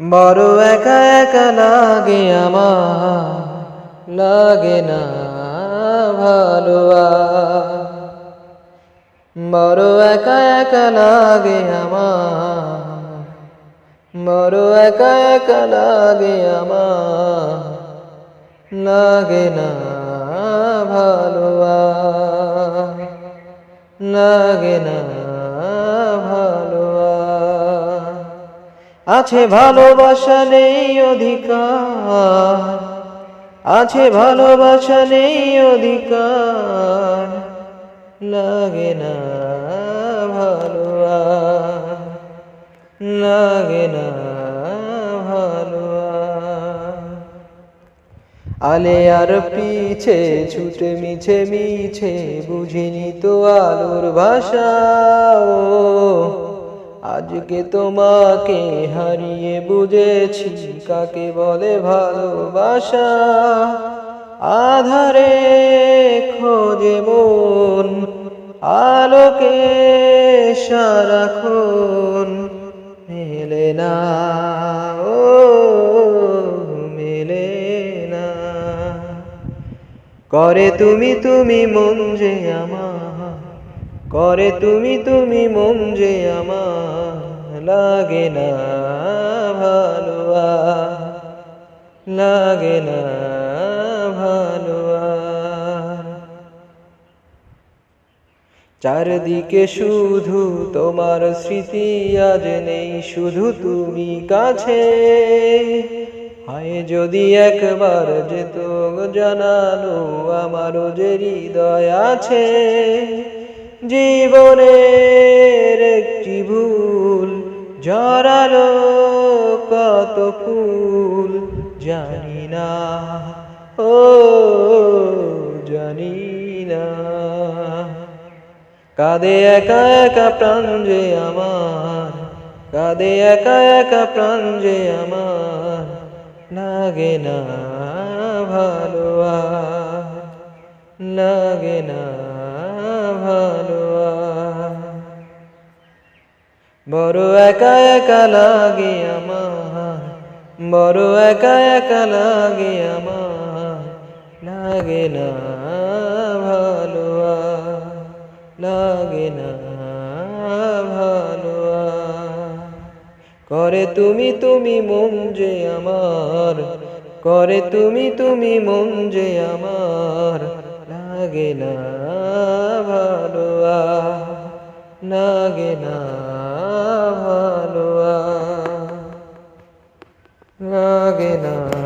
বড় একা একা লাগে আমার, লাগে না ভালো। বড় একা একা লাগে আমার, বড় একা একা লাগে আমার, লাগে না ভালো লাগে না আছে ভালোবাসা নেই অধিকার। আছে ভালোবাসা নেই অধিকার। লাগে না ভালো লাগে না ভালো আলে আর পিছে, ছুটে মিছে মিছে, বুঝিনি তো আলোর ভাষা আজকে তোমাকে হারিয়ে বুঝেছি, কাকে বলে ভালোবাসা? আধারে খোঁজে মন, আলোকে সারাক্ষণ। মেলে না, ও, মেলে না। করে তুমি তুমি মন যে আমার করে তুমি তুমি মন যে আমার লাগে না ভালো লাগে না ভালো। চারদিকে শুধু তোমার স্মৃতি আজ নেই, শুধু তুমি কাছে হায় যদি একবার যেত জানালো আমারও যে হৃদয় আছে জীবনের একটি ভুল, জড়ালো কত ফুল, জানি না, ও জানি না। কাঁদে একা একা প্রাণ যে আমার, কাঁদে একা একা প্রাণ যে আমার, লাগে না ভালো লাগে না বড় একা একা লাগে আমার, বড় একা একা লাগে আমার, লাগে না ভালো লাগে না ভালো। করে তুমি তুমি মন যে আমার, করে তুমি তুমি মন যে আমার, লাগে না ভালো লাগে না ভালো লাগে না।